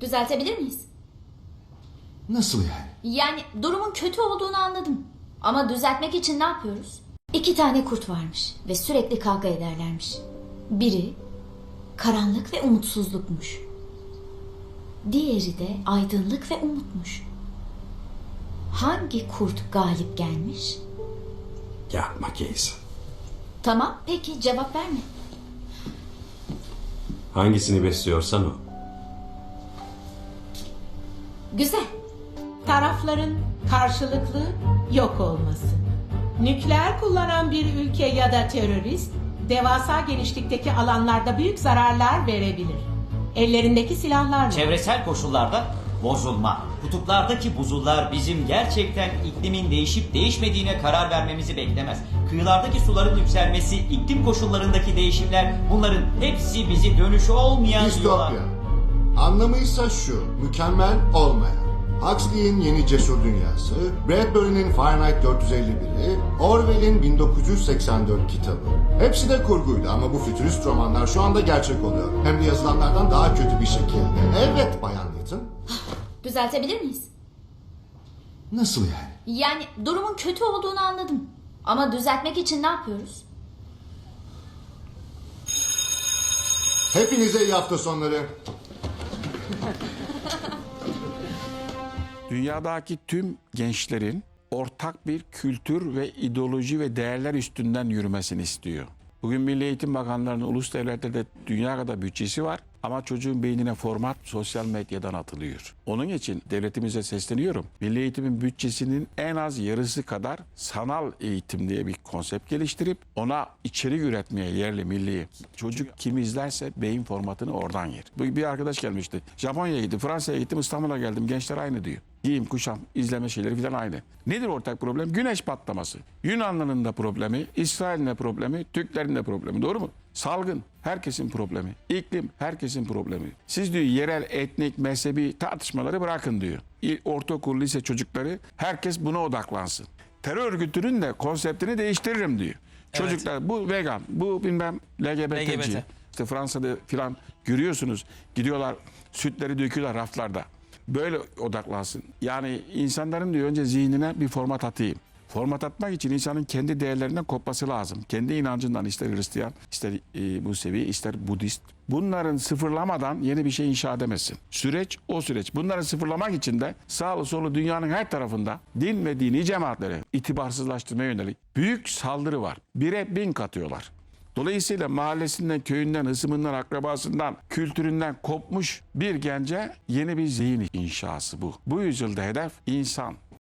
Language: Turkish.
Düzeltebilir miyiz? Nasıl yani? Yani durumun kötü olduğunu anladım. Ama düzeltmek için ne yapıyoruz? İki tane kurt varmış ve sürekli kavga ederlermiş. Biri karanlık ve umutsuzlukmuş. Diğeri de aydınlık ve umutmuş. Hangi kurt galip gelmiş? Yapma Casey. Tamam peki cevap verme. Hangisini besliyorsan o. Güzel. Tarafların karşılıklı yok olması. Nükleer kullanan bir ülke ya da terörist devasa genişlikteki alanlarda büyük zararlar verebilir. Ellerindeki silahlarla. Çevresel koşullarda bozulma. Kutuplardaki buzullar bizim gerçekten iklimin değişip değişmediğine karar vermemizi beklemez. Kıyılardaki suların yükselmesi, iklim koşullarındaki değişimler bunların hepsi bizi dönüşü olmayan yola... Anlamıysa şu, mükemmel olmayan. Huxley'in Yeni Cesur Dünyası, Bradbury'nin Fahrenheit 451'i, Orwell'in 1984 kitabı. Hepsi de kurguydu ama bu fütürist romanlar şu anda gerçek oluyor. Hem de yazılanlardan daha kötü bir şekilde. Evet Bayan Newton. Düzeltebilir miyiz? Nasıl yani? Yani durumun kötü olduğunu anladım. Ama düzeltmek için ne yapıyoruz? Hepinize iyi hafta sonları. Dünyadaki tüm gençlerin ortak bir kültür ve ideoloji ve değerler üstünden yürümesini istiyor. Bugün Milli Eğitim Bakanlarının ulus devletlerde dünya kadar bütçesi var ama çocuğun beynine format sosyal medyadan atılıyor. Onun için devletimize sesleniyorum. Milli Eğitim'in bütçesinin en az yarısı kadar sanal eğitim diye bir konsept geliştirip ona içerik üretmeye yerli milli. Çocuk kim izlerse beyin formatını oradan yer. Bir arkadaş gelmişti. Japonya'ya gittim, Fransa'ya gittim, İstanbul'a geldim. Gençler aynı diyor. Giyim, kuşam, izleme şeyleri falan aynı. Nedir ortak problem? Güneş patlaması. Yunanlı'nın da problemi, İsrail'in de problemi, Türklerin de problemi. Doğru mu? Salgın herkesin problemi. İklim herkesin problemi. Siz diyor yerel, etnik, mezhebi tartışmaları bırakın diyor. İl- Ortaokul, lise çocukları herkes buna odaklansın. Terör örgütünün de konseptini değiştiririm diyor. Çocuklar bu vegan, bu bilmem LGBT'ci. LGBT. İşte Fransa'da filan görüyorsunuz gidiyorlar sütleri döküyorlar raflarda. Böyle odaklansın. Yani insanların diyor önce zihnine bir format atayım. Format atmak için insanın kendi değerlerinden kopması lazım. Kendi inancından ister Hristiyan, ister e, Musevi, ister Budist. Bunların sıfırlamadan yeni bir şey inşa edemezsin. Süreç o süreç. Bunları sıfırlamak için de sağlı solu dünyanın her tarafında din ve dini cemaatleri itibarsızlaştırmaya yönelik büyük saldırı var. Bire bin katıyorlar. Dolayısıyla mahallesinden, köyünden, hısmından, akrabasından, kültüründen kopmuş bir gence yeni bir zihin inşası bu. Bu yüzyılda hedef insan,